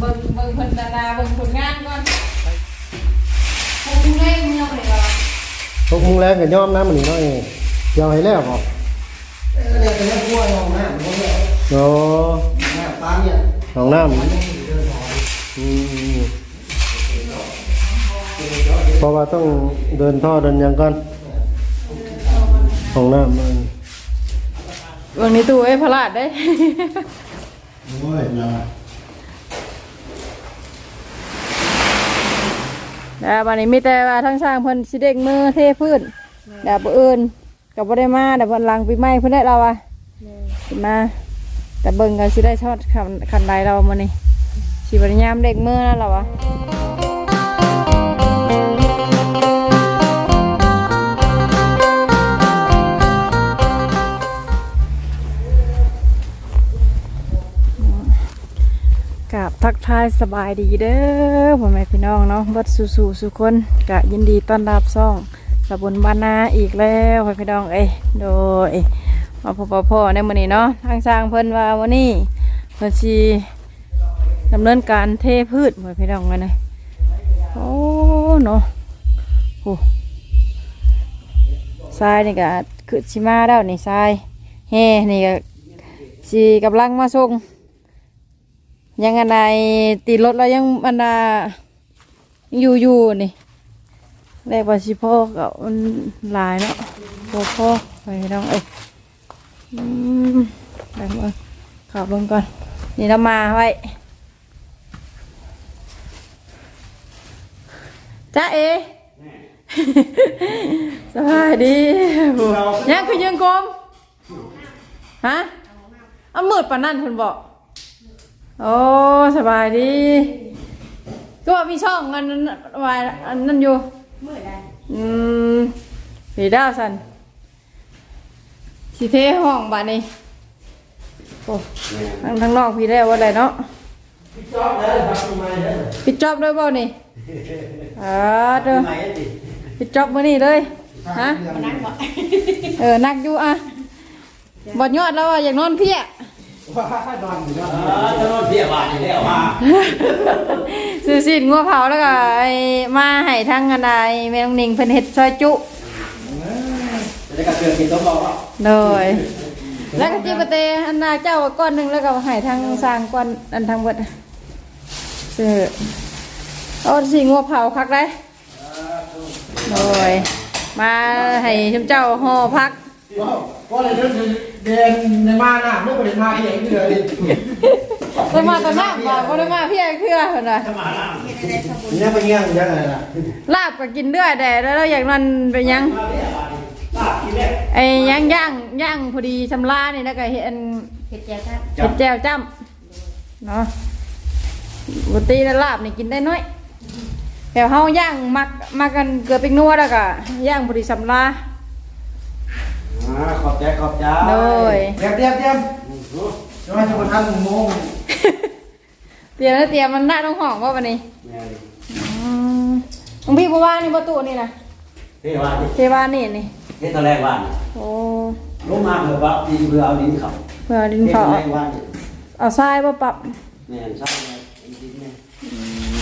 เบิ่งเบิ่งเพิ่นดาราเบิ่งผลงานก่อนพวกมึงเล่นเมืองเลยเหรอพวกมึงแรงกับย้อมน้ำมันนี่น้อยยอมให้แล้วบ่เออเนี่ยเป็นเรื่องกล้วยของน้ำพวกเนี่ยโอ้น้ำปลาเนี่ยห้องน้ำมันยังอยู่เดินหอยอืมเพราะว่าต้องเดินท่อเดินหยังก่อนห้องน้ำมันวันนี้ตู้เอ้ยพลาดได้ โอ้ยนะ แต่วันนี้มีแต่ว่าทั้งสร้างเพิ่นสิเด็กมือเทพื้นดาบอื่นก็บ่ได้มาแต่เพิ่นหลังปีใหม่เพิ่นได้เราอะสิมา แต่เบิ่งก็สิได้ทอดคันคันใดเรามื้อนี้สิบ่ได้ยามเด็กมือนั่นเราอะ ทักทายสบายดีเด้อพ่อแม่พี่น้องเนาะบัดสู่สู่สุคนกะยินดีต้อนรับซ่องสบุญบานนาอีกแล้วพ่อพี่น้องเอ้ยโดยมาพบกับพ่อในมื้อนี้เนาะทางสร้างเพิ่นว่าวันนี้เพิ่นสิดำเนินการเทพืชพ่อพี่น้องกันเลยโอ้เนาะโอ้ทรายนี่ก็คือสิมาแล้วนี่ทรายเฮนี่ก็สิกำลังมาส่ง ยังอันใดตีรถแล้วยังอันใดอยู่อยู่นี่แรกว่าสิพ่อกับมันหลายเนาะพ่อพ่อไปน้องเอ้ยอืมแบ่งมือขับลงก่อน นี่เรามาไว้จ้าเอสบายดีโหยังคือยังกลมฮะเอามืดปานนั่นคนบอก โอ้สบายดีก็ว่ามีช่องอันนั้นไว้อันนั้นอยู่อืมผีดาวสันสีเทห้องบ้านนี้โอ้ทางทางนอกพี่ได้ว่าอะไรเนาะพี่จ๊อบเลยครับทำไมเนี่ยปิดจอบด้วยเปล่านี่อ่าเด้อทำไมดิปิดจอบมื้อนี้เลยฮะนั่งบ่เออนักอยู่อะบอดยอดแล้วอะอยากนอนเพี้ย ว่านอนอยู่นอนเออจะนอนเพียบาทอยู่แล้วมาซื้อสินงัวเผาแล้วก็ไอ้มาให้ทางอันใดแม่น้องนิงเพิ่นเฮ็ดซอยจุ จะได้กระเทือนกินต้มบอกว่าโดย แล้วก็จิปาเตอันนาเจ้าก้อนหนึ่งแล้วก็ให้ทางสร้างก้อนอันทางเบิดซื้อเอาสิงัวเผาคักได้โดย มาให้ชมเจ้าห่อพัก ก็เลยเดินเดินในมาหน้าไม่ไปมาเองเลยได้มาตอนน้ำบ่บ่ได้มาเพี่เพื่อเพิ่นว่าเนี่ยไปเงี้ยยังไงล่ะลาบก็กินเด้วยแต่แล้วเราอยากนั่นไปยังลาบกินแล้วไอ้ย่างย่างย่างพอดีชำลานี่แล้วก็เห็นเห็ดแจ่วครับเห็ดแจ่วจ้ำเนาะปกติแล้วลาบนี่กินได้น้อยแต่เฮาย่างมักมากันเกือบเป็นนัวแล้วก็ย่างพอดีชำลา อ่าขอบใจขอบใจโดย เตรียมเตรียมเตรียมจะมาจะมาทำหนึ่งโมงเตรียมแล้วเตรียมมันหน้าต้องห้องว่าวันนี้แม่อืมหลวงพี่บัวว่านี่ประตูนี่นะเฮ้ยว่าดิเทวานี่นี่ เฮ้ยตอนแรกว่าโอ้ลงมาเผื่อว่าดินเผื่อเอาดินเขาเพื่อดินเฮ้ยเขาตอนแรกว่าเอาทรายมาปรับแม่ใช่ดินเนี่ย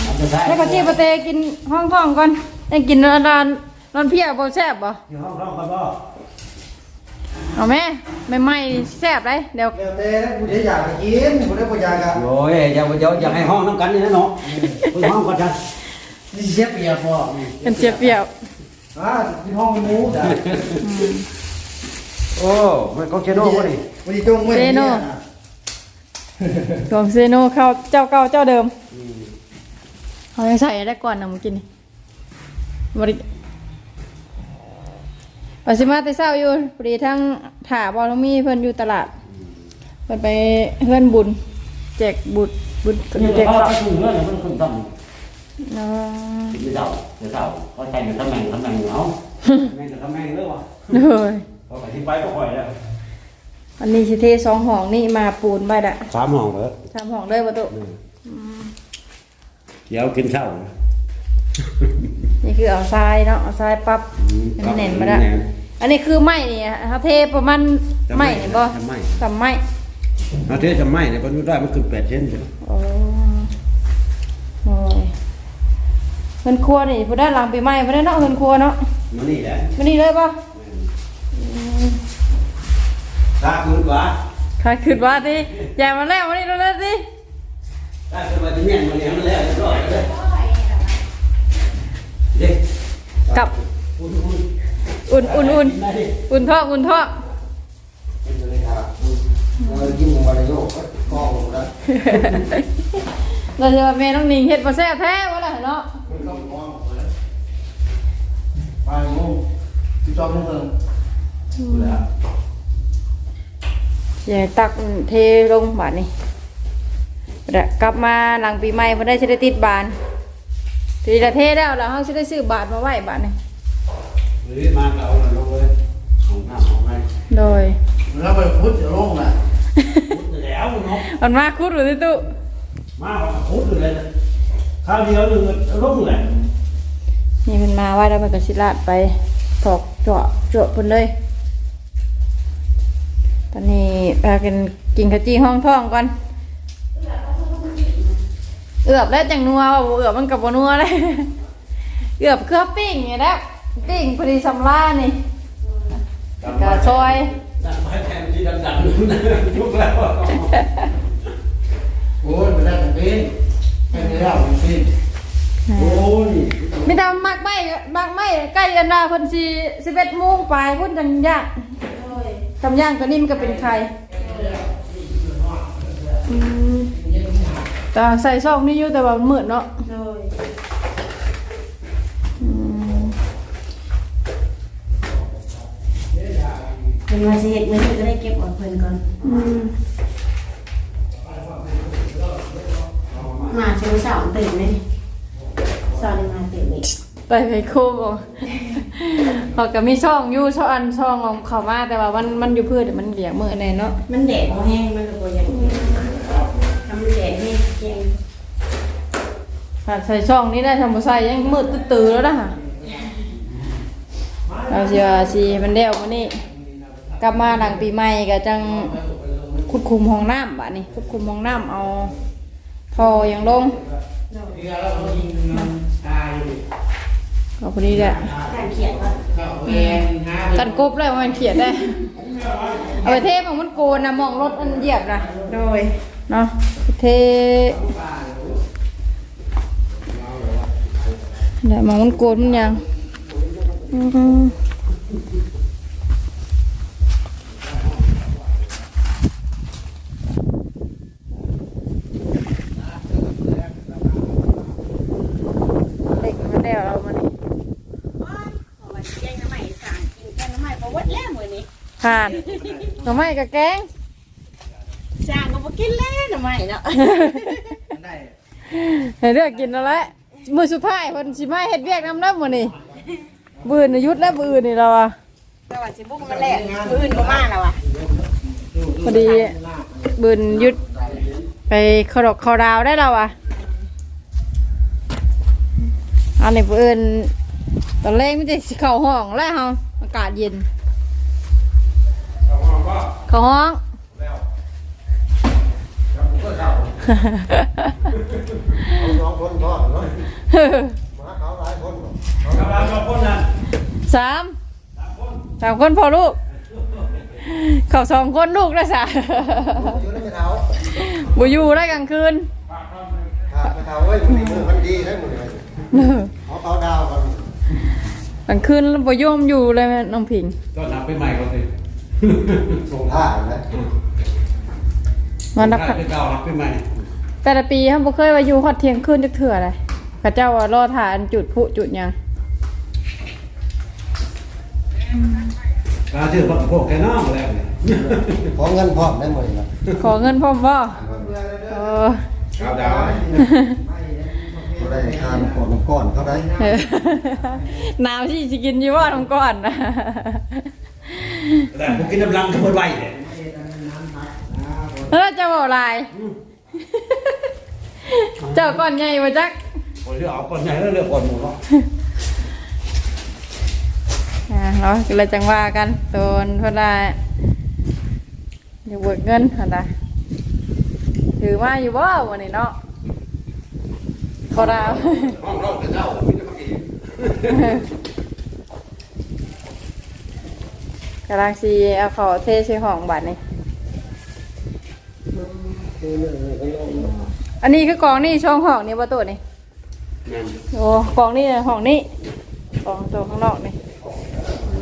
เอาไปใช้แล้วก็จีปะเตกินห้องท้องก่อนยังกินนอนนอนนอนเพียบ่แซ่บบ่อยู่ห้องร้องครับพ่อ เอาแม่ไม่ไหม่แซ่บเลยเดี๋ยวเดี๋ยวเต้กูจะอยากกินกูได้กูอยากอะโอ้ยอย่าอย่าอย่าให้ห้องน้ำกันนี่นะเนาะคุยห้องก่อนจ้ะนี่เชฟเปียพอกันเจียบเปรียวอ่ากินห้องหมูจ้ะโอ้มันก็เชโน่ก็ดิวันนี้จงไว้รวมเซโนเข้าเจ้าเก่าเจ้าเดิมเขายังใส่ได้ก่อนนะเมื่อกี้นี่บริ ปัสิมาแต่เศร้าอยู่พอดีทั้งถาบอลมีเพิ่นอยู่ตลาดเพิ่นไปเพื่อนบุญแจกบุญบุญนี่แจกเขาข้าวไปถึงเรื่องมันขึ้นต้นเนาะเดี๋ยวเสาเดี๋ยวเสาเขาใจอยู่ตำแหน่งตำแหน่งเอาแม่งตำแหน่งเรื่องวะเลยเขาไปที่ไปก็คอยแล้วอันนี้สิเทสองห้องนี่มาปูนไปละสามห้องเลยสามห้องเลยประตูเดี๋ยวกินข้าวนี่คือเอาทรายเนาะเอาทรายปรับให้มันแน่นมาละ อันนี้คือไม้นี่เขาเทประมาณไม้นี่บ่ทำไมสามไม้เอาเททำไมเนี่ยมันได้มันคือแปดเส้นใช่ไหมโอ้เฮือนครัวนี่บ่ได้หลังปีใหม่บ่ได้เนาะเฮือนครัวเนาะมันนี่แหละมื้อนี้เลยบ่ถ้าคุณกว่าใครคิดว่าติอย่ามาแล้วมื้อนี้แล้วติถ้าคุณมาที่เนี่ยมันเนี่ยมันแล้วก็เลยเด็กกลับ อุ่นอุ่นอุ่นอุ่นอุ่นอุ่นท้องอุ่นท้องเป็นเลยครับเรายิ้มมาในโลกกล้องแล้วเราจะว่าแม่น้องนิงเฮ็ดบ่แซ่บแท้ว่าล่ะเนาะไม่ต้องกล้องเลยไปโมงสิบสองโมงครึ่งแล้วอย่าตักเทลงบาดนี้เดี๋ยวกลับมาหลังปีใหม่เพิ่นได้สิได้ติดบานทีละเทแล้วแล้วเฮาสิได้ซื้อบาทมาไว้บาดนี้ หรือมาเก่าเลยลงเลยของหน้าของไงโดยแล้วไปพุทธจะลงน่ะพุดแล้วเนาะมันมาคุดอยู่ที่ตู้มาพุดเลยข้าวเดียวหนึ่งลงเลยนี่มันมาไว้แล้วมันก็สิลาดไปถอกเจาะเจาะเพิ่นเลย ตอนนี้พากันกินขจีห้องท้องก่อนเอือบแล้วจังนัวว่าบ่เอือบมันกับบ่นัวเลยเอือบเครือปิ้งไงแล้ว ปิ้งพอดีสำลานี่กะซอยดันไปแทนที่ดังๆนู่นนะยุกแล้วโอ้ยไม่ได้เป็นปีนแค่นี้แล้วเป็นปีนโอ้ยมีแต่มักไม้มักไม้ใกล้อันดาเพิ่นสิ11โมงปลายพุ่นจังย่างทำย่างตัวนี้มันก็เป็นไข่อืมแต่ใส่ซองนี่อยู่แต่ว่ามันมืดเนาะอืม เป็ นมาสิเฮ็ดมื้อนี้ก็ได้เก็บเอาเพิ่นก่อนอืมมาเช้าเช้าตื่นไหมสอนมาตื่นนี่ไปไปคู่บ่เขาก็มีช่องอยู่ช่องอันช่องของเขามาแต่ว่ามันมันอยู่เพื่อเดี๋ยวมันเหลียงมือแน่เนาะมันแดดบ่แห้งมันก็บ่อยากทำมันแดดให้แจ้งถ้าใส่ช่องนี้ได้ทำบ่ใส่ยังมืดตื้อๆแล้วนะฮะเราสิว่าสิมันเดียวมื้อนี้ กลับมาหลังปีใหม่ก็จังขุดคุมห้องน้ำบัดนี้ขุดคุมห้องน้ำเอาท่อยังลงที่แล้วเรายิงมันตายอยู่ก็พอดีแหละการเขียนว่าเข้าแอนหาตัดกบเลยมันเขียนได้ เอาไปเทมองมันโกนนะมองรถอันเหยียบนะโดยเนาะเทเดี๋ยวมองมันโกนมันยังอืมเด็กมันแล้วเรามานี่ ว่าแจ้งน้ำใหม่สั่งกินแกงน้ำใหม่บ่วัดแล้วมื้อนี้ ผ่านหน่อไม้กับแกงสั่งก็บ่กินแล้วน้ำใหม่เนาะได้ให้เลือกกินแล้วแหละมือสุดท้ายคนสิมาเฮ็ดเวียกน้ำน้ำมื้อนี่บืนน่ะหยุดแล้วบืนนี่เราอะแต่ว่าสิบุกมาแลกมื้ออื่นบ่มาแล้วอะพอดีบืนหยุดไปเขอดอกเขอดาวได้เราอะอันนี้บืนตอนแรกมันจะสิเข้าห้องแล้วเฮาอากาศเย็น เข้าห้องเอาสองคนก่อนเนาะมาเขาหลายคนเนาะกำลังมาพ่นนั่นสามสามคนพอลูก เขาสองคนลูกได้สาอยู่ในกระเท้าบ่อยู่ได้กลางคืนครับกระเท้าเว้ยมันดีมือมันดีได้หมดเลยเอาเขาดาวกันกลางคืนบ่ยอมอยู่เลยแม่น้องผิง ก็นับไปใหม่ก็สิ ส่งท่าเลยมานับไปเก่านับไปใหม่แต่ละปีเขาบ่เคยว่าอยู่ฮอดเที่ยงคืนจักเทื่อเลยข้าเจ้าว่ารอทานจุดพลุจุดหยังการเชื่อพวกพวกแกน้องแล้วเนี่ยขอเงินพร้อมได้หมดเลยนะขอเงินพร้อมบ่เออข้าวดาวเขาได้ทานก่อนก่อนเขาได้เออน้ำที่สิกินอยู่ว่าท้องก่อนนะ แต่ผมกินน้ำลังขบวนไวเลยเออเจ้าบ่หลาย เจ้าก่อนใหญ่บ่จักผมเลือกเอาก่อนใหญ่แล้วเลือกก่อนหมูเนาะอ่าเนาะก็เลยจังว่ากันโดนเพิ่นได้อย่าเบิกเงินหั่นน่ะถือมาอยู่บ่วันนี้เนาะขอดาวห้องนอกกับเจ้าไม่ได้มาเอง กำลังซีเอาเขาเทใส่ห้องบัดนี่อันนี้คือกองนี่ช่องห้องนี่ประตูนี่แม่นโอ้กองนี่ห้องนี่กองตัวข้างนอกนี่อื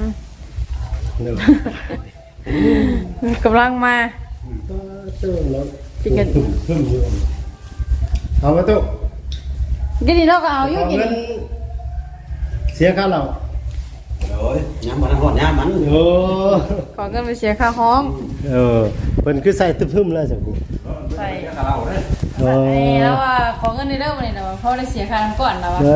มเดี๋ยวกำลังมาเติมแล้วกินกันทุ่มทุ่มอยู่เอามาตุ๊กกินนี่เราก็เอาอยู่ขอกินเงินเสียค่าเหล้า โอ้ยยามบ่ทันฮอดยามมันโอ้ ขอเงินไปเสียค่าห้องเออเพิ่นคือใส่ทึมๆแล้วจังกูใส่กะเราเด้อโอ้ไอ้แล้วว่าขอเงินในเรื่องมันนี่นะว่าเพราะได้เสียค่าน้ำก่อนแล้วว่าเอ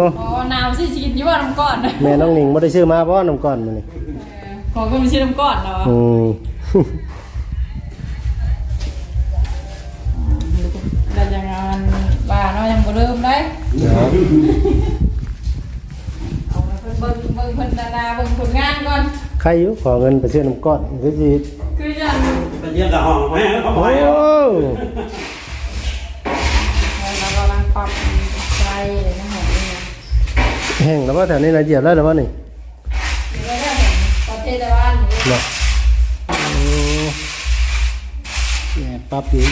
ออ๋อน้ำสิสิกินอยู่ว่าน้ำก่อนนะแม่น้องหนิงบ่ได้ซื้อมาบ่น้ำก่อนมื้อนี้เออขอเงินไปซื้อน้ำก่อนแล้วว่าอืม เราจะงานบ้านเรายังบ่เริ่มได้เนาะ เอามาเพิ่นเบิ่งเบิ่งเพิ่นดาราเบิ่งผลงานก่อน ใครอยู่ขอเงินไปซื้อน้ำก่อนคือสิคือจังไปเยี่ยมกับห้องแม่เขาโอ้ไปยเรากำลังปรับใจเลยนะผมนี่นะแห้งแล้วบ่แถวนี้น่ะเหยียบได้แล้วบ่นี่เดี๋ยวเราเห็นประเทศบ้านอยู่เนาะโอ้แหม่ปรับอยู่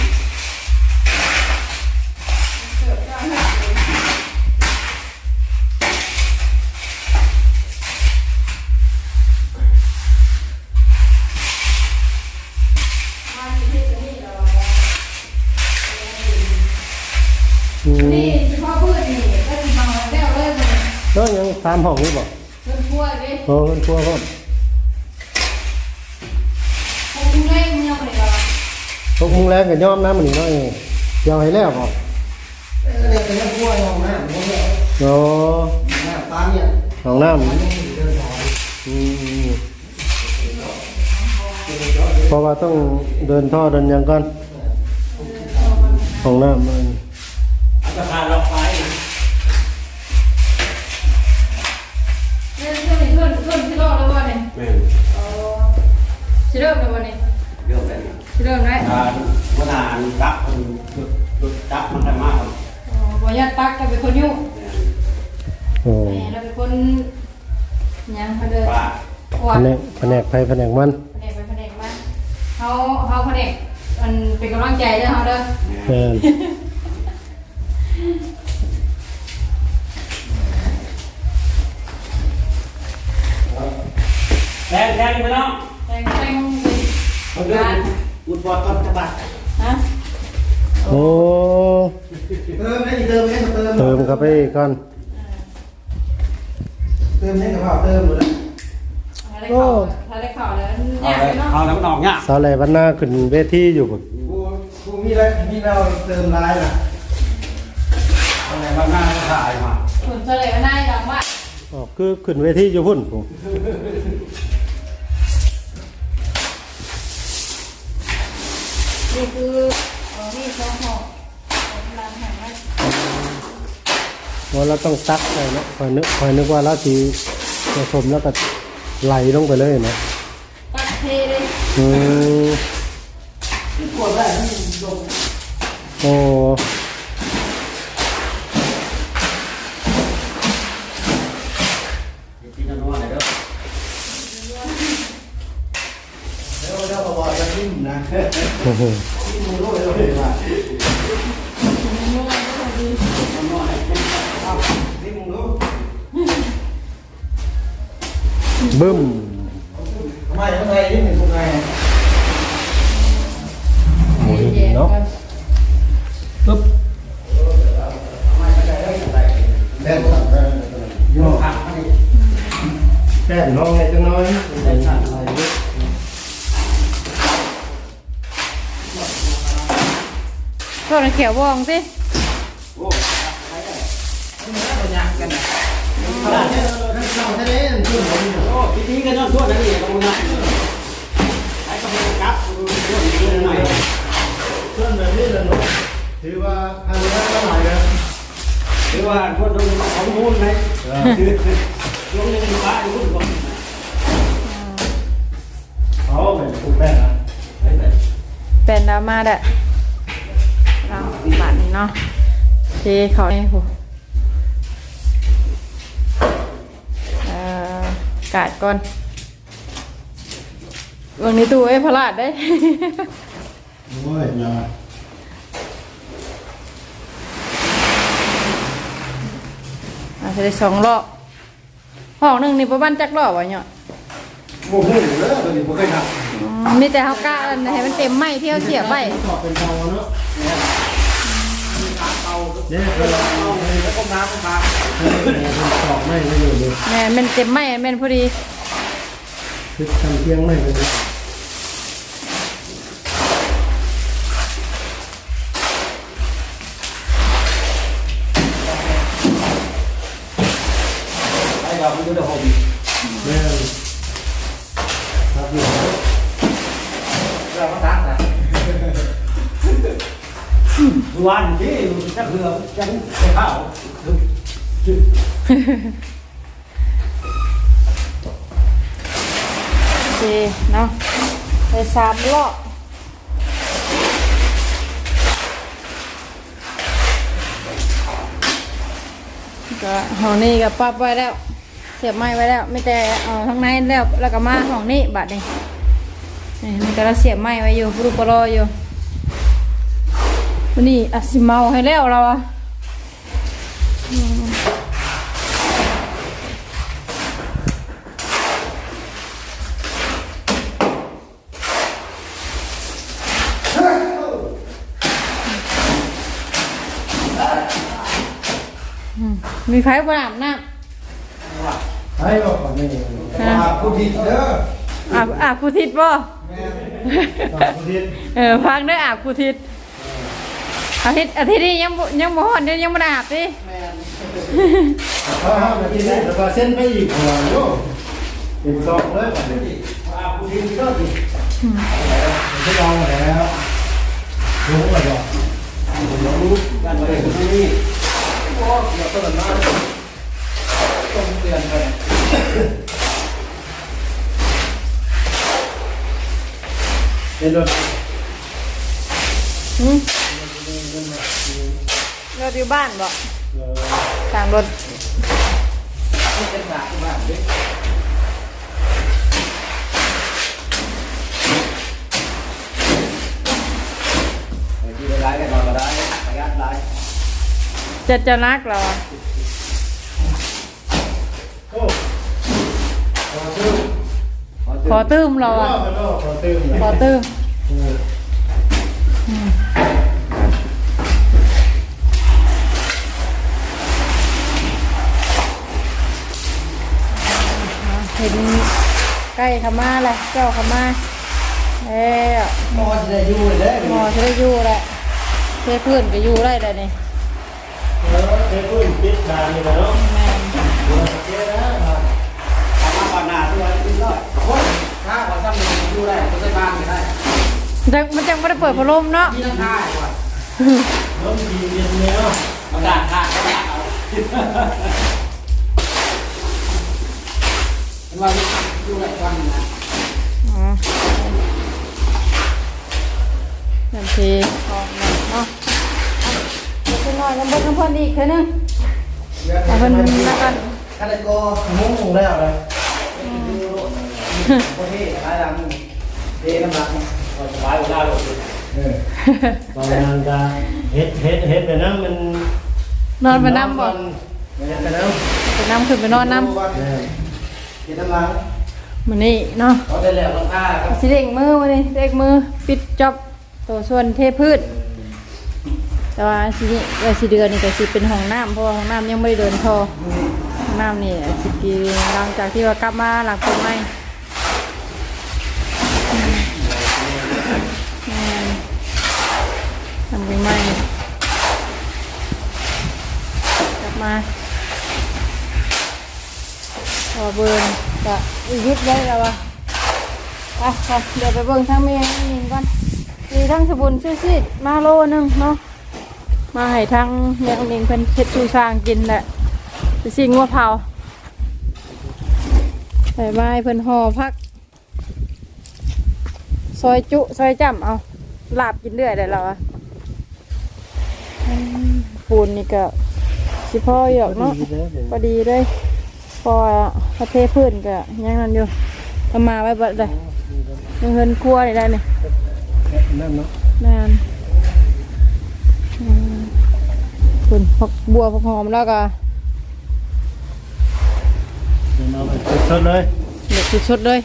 ามห้องนี้บ่เพิ่นคั่วดิโอ้เพิ่นครัวพร้อมคงง่ายมึงยังบ่ได้ว่าพวกมึงแรงก็ยอมนะมื้อนี้เนาะเองเดี๋ยวให้แล้วบ่เออเนี่ยเป็นนักกล้วยห้องน้ำห้องเนี่ยโอ้น้ำตาเนี่ยห้องน้ำ มันยังอยู่เดินหออืมเพราะว่าต้องเดินท่อเดินหยังก่อนห้องน้ำมัน สิเริ่มแล้วบ่เนี่ยเรื่องแบบนี้สิเริ่มได้อ่าวันนั้นรับมันจุดจุดจับมันได้มากครับอ๋อบ่ญาติตักก็เป็นคนยุ่งแม่นโอ้แหมเราเป็นคนหยังเขาเด้อว่าว่าแผนกแผนกไฟแผนกมันแผนกไปแผนกมาเฮาเฮาแผนกมันเป็นกำลังใจเด้อเฮาเด้อแม่น แทงแทงไปเนาะ แต่งแต่ง เอาเรื่องอุดบอดต้นฉบับ ฮะ โอ้ เติมได้เติมได้ก็เติม เติมเข้า ไปก่อนเติมให้กับข้าวเติมหมดแล้วถ้าได้ข่าวถ้าได้ข่าวแล้วเอายากเลยเนาะเอาแล้วมันออกเนี่ยสาวแหล่วันหน้าขึ้นเวทีอยู่พุ่นกูกูมีอะไรมีเราเติมลายน่ะเอาอะไรบ้างหน้าถ่ายมาผลเฉลยก็ได้ดังว่าอ๋อคือขึ้นเวทีอยู่พุ่นผมนี่คือเออนี่ช่องหอกกำลังแห่งไว้ ว่าเราต้องตักไปเนาะคอยนึกคอยนึกว่าเราสิผสมแล้วก็ไหลลงไปเลยนะตัดเทเลยอืมที่ปวดได้ที่ลงโอ้ที่นั่นว่ บึ้มทำไมทำไมที่มึงทำไงหมุนเนาะปึ๊บแม่ก็ตัดโยกหักมาดิแป้นน้องไงจังน้อยได้สั่นอะเด้อโทษนะเขียวบองสิโอ้เราแค่นช่วยผมอยู่โอ้ทีนี้ก็ย้อนทั่วนั่นเองตรงนั้นไอ้กำลังกับทั่วนี้หน่อยเพื่อนแบบนี้เลยถือว่าอันนี้ก็หลายนะหรือว่าทั่วตรงของมูลไหมลงในบ้าอยู่ก่อนเอาไปปลูกแป้นนะเฮ้แบบเป็นดราม่าแหละเอาบาทนี้เนาะเขาไอ้โห กาดก่อนวันนี้ตู้ไอ้ยพลาดได้ โอ้ยอย่าอาจจะได้สองรอบห้องหนึ่งนี่ประมาณจักรอบวะเนี่ยโอ้โหเลยตอนนี้ผมเคยทอืมมีแต่เขากล้าอันให้มันเต็มไหมที่เขาเสียบไปตอบเป็นเตาเนาะำ เนี่ยเวลาเราแล้วก็น้ำก็มาตอกไม่ไม่อยู่เลยแม่นมันเต็มไหมแม่นพอดีคือทำเพียงไม่เลย จะเรือจะข้าวโอเคเนาะไปสามรอบก็ห้องนี้ก็ปรับไว้แล้ว เสียบไม้ไว้แล้ว ไม่แต่เอาข้างในแล้วแล้วก็มาห้องนี้บัดนี้นี่มันก็เราเสียบไม้ไว้อยู่รูปปลออยู่ วันนี้อาสิเมาให้แล้วเราอะอืมมีไฟบนอาบน้ให้บอกก่อนนี่ำนะผู้ดีเด้ออาบอาบกูทิศบ่แม่ตอบทิศเออพังได้อาบกูทิศ อาทิตย์อาทิตย์นี้ยังบ่ยังบ่ฮอดเดี๋ยวยังบ่ได้อาบดิเขาห้ามนาทีนี้แล้วก็เส้นไปอีกหัวโย่เป็นซองเลยแบบนี้อาผู้ดีก็ดีไม่ลองแล้วรู้ว่าดอกรู้กันไปเลยที่นี่โอ้เดี๋ยวต้นน้ำต้องเตือนไปเป็นรถหืมร ถอยู่บ้านบ่ต่างรถเป็นสาที่บ้านเด็กที่ได้กันมาก็ได้ประหยัดได้จะจะนักเหรอโอ้ขอตื้มขอตื้มเราขออะขอตื้มขอตื้ม ล้ขม่าเลยเจ้าขม่าเอ้ยมอจะได้อยู่เลยหมอจะได้อยู่แหละเพื่อเพื่อนก็อยู่ได้เลยนี่เออเจ้าตุ้ยปิดทางนี่แหละเนาะแม่นเจ้านะทำมาก่อนหน้าตัวนี้ร้อยคนถ้าวันซ้ำหนึ่งอยู่ได้ก็ได้บ้านก็ได้จังมันจังไม่ได้เปิดพัดลมเนาะที่นั่งท่าก่อนน้องดีเย็นเนี่ยเนาะมาด่าข้าก็ด่าเอาเป็น ว่าอยู่ได้วันนะอ๋อโอเคออกมาเนาะเดี๋ยวไปนอนน้ำบนน้ำเพิ่นอีกเท่านึงเอาเพิ่นมากันถ้าได้ก็มุ่งแล้วเลยโอเคหลายหลังเทน้ำหนักสบายเวลาหลบเออบางงานก็เฮ็ดเฮ็ดเฮ็ดแต่น้ำมันนอนไปน้ำบ่เดี๋ยวจะน้ไปน้ำขึ้นไปนอนน้ำ เทน้ำหลังำมันนี่เนาะเขาได้แล้วราคาครับสิเด้งมือมาดิเด้งมือปิดจอบตัวส่วนเทพืชแต่ว่าสินี่เออสิเดือนนี่ก็สิเป็นห้องน้ำเพราะว่าห้องน้ำยังไม่ได้เดินพอห้องน้ำนี่สิกีหลังจากที่ว่ากลับมาหลังเป็นไม้อืมแม่นทำเป็นไม้กลับมาพอ เบิร์นก็ยึดไว้แล้ววะไปไปเดี๋ยวไปเบิ่งทั้งแม่นี่ก่อนมีทั้งสบุนชื่อซีดมาโลนึงเนาะมาให้ทั้งแม่องเองเพิ่นเช็ดชูสร้างกินแหละไปสิงัวเผาใส่ไม้เพิ่นห่อพัก ซอยจุ ซอยจำเอาลาบกินเรื่อยได้แล้วอะอืมปูนนี่ก็สิพ่อหยอกเนาะดีแล้วเดี๋ยวพอดีเลย พอพระเทพื้นก็ยังนั่นอยู่เอามาไว้บัดเลยยังเงินครัวนี่ได้นี่นั่นเนาะนานอืมคุณผักบัวผักหอมแล้วก็เดี๋ยวเอาไปสดๆเลยเด็ดสดๆเลย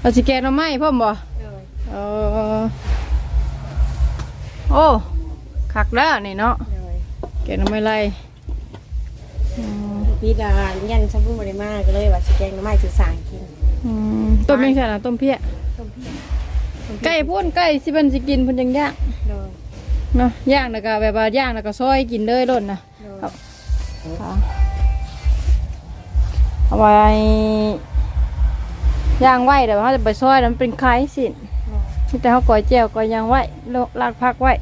เอาสิแกงหน่อไม้พ่อมบ่เออโอ้ คักแล้วนี่เนาะแกงหน่อไม้ไรอืมพี่ดายันชมพู่บริมาก็เลยว่าสิแกงหน้ำไม้สื่อสารกินอืมต้มยังไงนะต้มเพี้ยต้มเพี้ยไก่พ่นไก่สิเป็นสิกินเพ่นยังย่างโดยเนาะย่างแล้วก็แบบว่าย่างแล้วก็ซอยกินเลยร่นนะโดยค่ะเอาไว้ย่างไว้เดี๋ยวเขาจะไปซอยแล้วมันเป็นไข่สิมีแต่เขาก่อยแจวก่อยย่างไว้โลลากพักไว้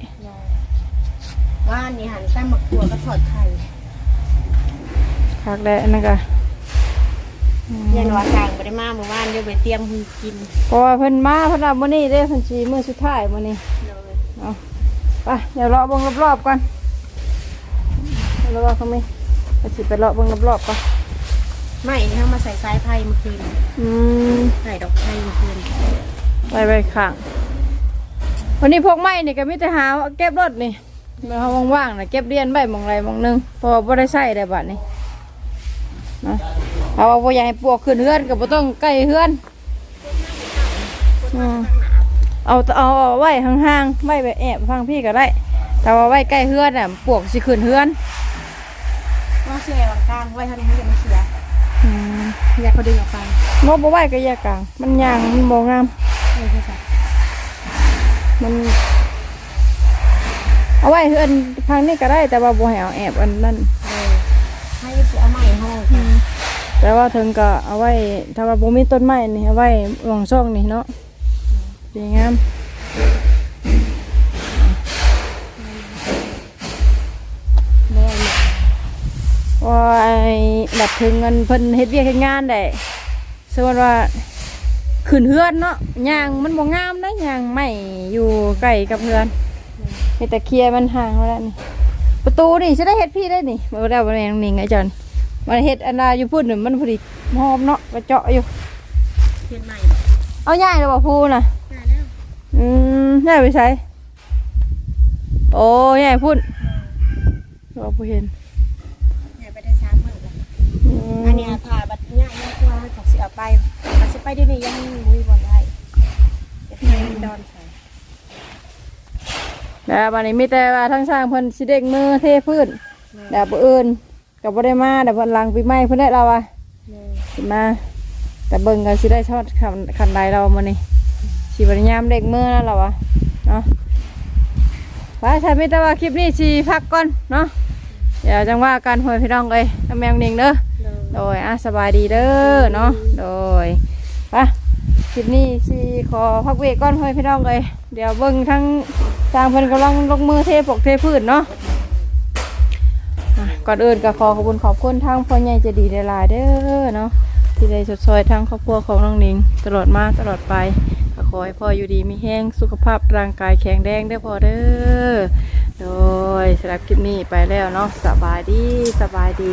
ว่านี่หันตั้งหมักตัวก็ถอดไข่พักได้อันนั่นก็ยันว่าสั่งบริมาเมื่อวานเดี๋ยวไปเตรียมกินเพราะว่าเพิ่นมาเพิ่นเอามื้อนี้เด้เพิ่นสิมื้อสุดท้ายมื้อนี้โดยเอาไปเดี๋ยวเลาะเบิ่งรอบๆก่อนรอบๆเขาไหมไปสิไปเลาะเบิ่งรอบๆก่อนไม่นี่เขามาใส่สายไพ่เมื่อคืนอืมใส่ดอกไผ่เมื่อคืนไปไปข้างวันนี้พวกไม้นี่ก็มีแต่หาเก็บรถนี่ เมื่อเขาว่างๆนะเก็บเรียนใบมองไรมองหนึงเพอบ่ได้ใส่ได้บัดนี้นะเอาว่าบ่อยากให้ปวกขึ้นเฮือนก็บ่ต้องใกล้เฮือนอืมเอาเอาเอาไว้ห่างๆไว้ไปแอบฟังพี่ก็ได้ แต่ว่าไว้ใกล้เฮือนน่ะปวกสิขึ้นเฮือนว่าเสียวางกลางไว้ท่านให้ยังไม่เสียอืมอยากเขาดึงออกไปบ่บ่ไว้ก็แยกกลาง มันยางมันบ่งาม เออใช่ใช่มัน เอาไว้เฮือนทางนี้ก็ได้แต่ว่าบ่ให้เอาแอบอันนั้นเออให้เสียเอาใหม่ห้องกันแต่ว่าถึงก็เอาไว้ ถ้าว่าบ่มีต้นไม้นี่เอาไว้หวงช่องนี่เนาะดีงามแม่เนี่ยว่าไอ้แบบถึงเงินเพิ่นเฮ็ดเวียกเฮ็ดงานได้สมมุติว่าขึ้นเฮือนเนาะยางมันบ่งามนะยางไม่อยู่ใกล้กับเฮือน มีแต่เคลียร์มันห่างไว้แล้วนี่ ประตูนี่สิได้เฮ็ดพี่ได้นี่บ่ได้บ่ได้นิ่งไอ้จอนมันเฮ็ดอันน่ะอยู่พุ่นนี่มันพอดีหอมเนาะกระเจาะอยู่เทียนใหม่เอาใหญ่เลยบ่พูน่ะได้แล้วอืมใหญ่ไปใช้โอ้ใหญ่พุ่นเราผู้เห็นใหญ่ไปได้สามหมื่นแล้วอืมอันเนี้ยผ่าบัดเนี้ยเนี่ยว่าเขาเสียไปมันจะไปได้นี่ยังมุ้ยบอลได้จะไปดอนใส่ แล้วบัดนี้มีแต่ว่าทั้งสร้างเพิ่นสิเด็กมือเทพื้นแล้วบ่อื่นก็บ่ได้มาแต่เพิ่นหลังปีใหม่เพิ่นได้เราอะเลยสิมา แต่เบิ่งก็สิได้ทอดคันคันใดเรามื้อนี้สิบ่ได้ยามเด็กมือนั่นล่ะวะเนาะว่าใช่มีแต่ว่าคลิปนี้สิพักก่อนเนาะเดี๋ยวจังว่ากันหวยพี่น้องเอ้ยน้ำแมงเน่งเด้อเลยโดยอะสบายดีเด้อเนาะโดยไป คลิปนี้สิขอพักเบรกก่อนเฮ้ยพี่น้องเลยเดี๋ยวเบิ่งทั้งจางเพิ่นกำลังลงมือเทปกเทพืชเนาะอะก่อนอื่นก็ขอขอบคุณขอบคุณทางพ่อใหญ่ใจะดีหลายๆเด้อเนาะที่ได้สดซอยทางครอบครัวของน้องนิง ตลอดมาตลอดไปก็ขอให้พ่ออยู่ดีมีแห้งสุขภาพร่างกายแข็งแรงเด้อพ่อเด้อโดยสำหรับคลิปนี้ไปแล้วเนาะสบายดีสบายดี